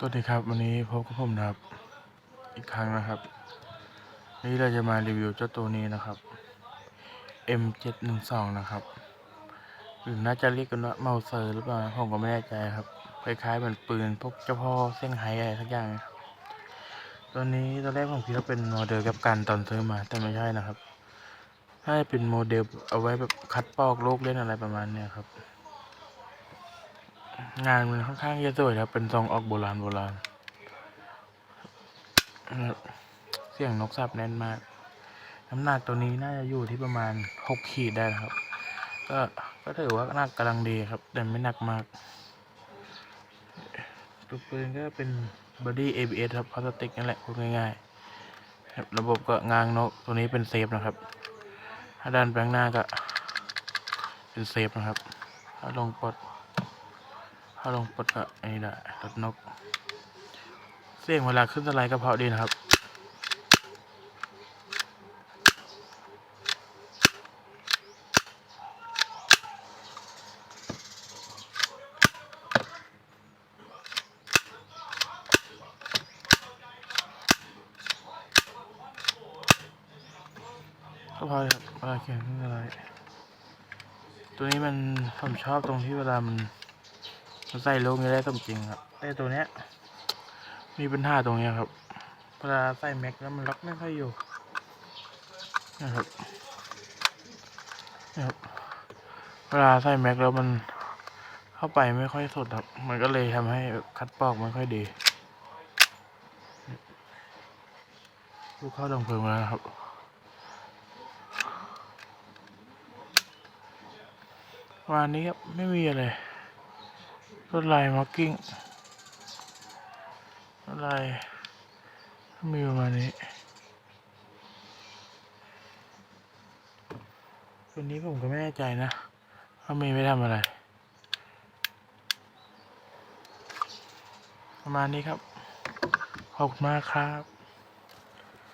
สวัสดีครับวันนี้พบกับผมนะครับ อีกครั้งนะครับวันนี้เราจะมารีวิวเจ้าตัวนี้นะครับ M712 นะครับหรือน่าจะเรียกกันว่าเมาเซอร์หรือเปล่าผมก็ไม่แน่ใจครับคล้ายๆเหมือนปืนพวกเจ้าพ่อเซี่ยงไฮอะไรทักอย่างตัวนี้ตอนแรกผมคิดว่าเป็นโมเดลกับกันตอนซื้อมาแต่ไม่ใช่นะครับถ้าจะเป็นโมเดลเอาไว้แบบคัดปอกโลกเล่นอะไรประมาณเนี้ยครับ งานมันค่อนข้างจะสวยครับ เป็นทรงออกโบราณโบราณนะครับเสียงนกสับแน่นมาก น้ำหนักตัวนี้น่าจะอยู่ที่ประมาณหกขีดได้นะครับ ก็ก็ถือว่าหนักกำลังดีครับ แต่ไม่หนักมาก ตัวปืนก็เป็นบอดี้ ABS ครับพลาสติกนั่นแหละพูดง่ายๆครับระบบก็งางนกตัวนี้เป็นเซฟนะครับ ถ้าด้านแบงหน้าก็เป็นเซฟนะครับถ้าลงปลดาลงปลดก็ไอ้นี่แหละรถนก เสียงเวลาขึ้นสไลด์ก็เพาะดีนะครับ ก็พอครับเวลาเขียนขึ้นสไลด์ตัวนี้มันผมชอบตรงที่เวลามัน ใส่ลูกนี้ได้สมจริงครับแต่ตัวเนี้ย มีปัญหาตรงเนี้ยครับเวลาใส่แม็กแล้วมันล็อกไม่ค่อยอยู่นะครับนะครับเวลาใส่แม็กแล้วมันเข้าไปไม่ค่อยสดครับ มันก็เลยทำให้คัดปอกไม่ค่อยดี ลูกเข้าดังเพลิงมแล้วครับวันนี้ครับไม่มีอะไร รถลายมาร์กิ้งรถลายมีประมาณนี้ตัวนี้ผมก็ไม่แน่ใจนะว่ามีไปทำอะไร ประมาณนี้ครับขอบคุณมากครับ